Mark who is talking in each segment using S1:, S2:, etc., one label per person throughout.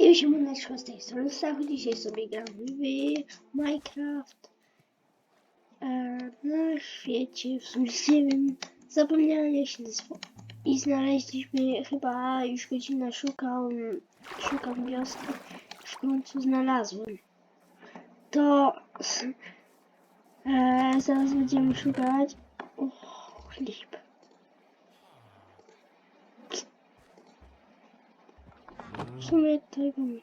S1: I siemaneczko z tej strony Stachu. Dzisiaj sobie gramy w Minecraft. E, na świecie, w sumie nie wiem, zapomniałem jak się nazywa. I znaleźliśmy, chyba już godzina szukał, szukam wioski. W końcu znalazłem. To e, zaraz będziemy szukać. O, chleb. Sumie tego nie.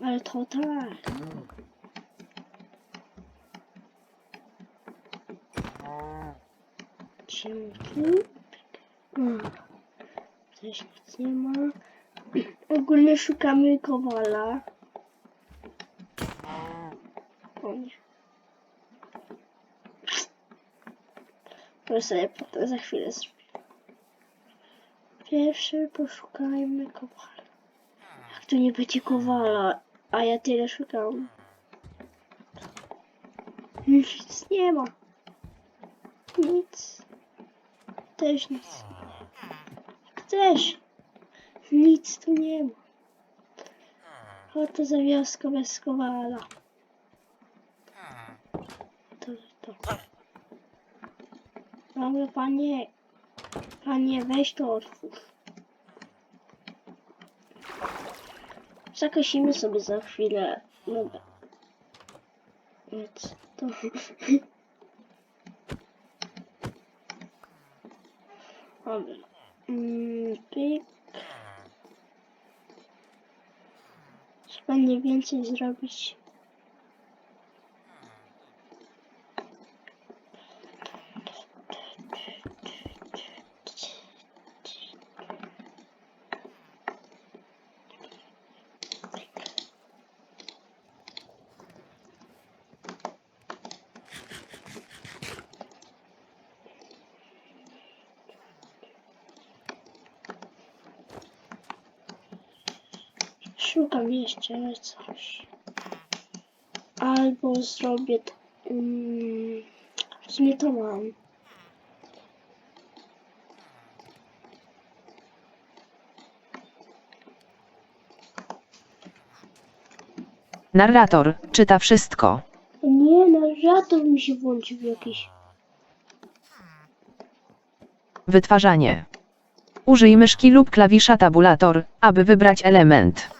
S1: Ale to tak. Dzięki. O, Też nic nie ma. Ogólnie szukamy kowala. O nie. To sobie potem za chwilę zrobię. Pierwszy poszukajmy kowala. Jak tu nie będzie kowala, a ja tyle szukam. Nic nie ma. Nic. Też nic. Też. Nic tu nie ma. Oto za wioską bez kowala. To, to. Dobra, panie. Panie, weź to otwórz. Zakosimy sobie za chwilę. Dobra. Więc to... Dobra. Mm, pyk. Trzeba więcej zrobić. Szukam jeszcze coś. Albo zrobię. Mm, w sumie to mam.
S2: Narrator czyta wszystko.
S1: Nie, żaden mi się włączył jakiś.
S2: Wytwarzanie. Użyj myszki lub klawisza tabulator, aby wybrać element.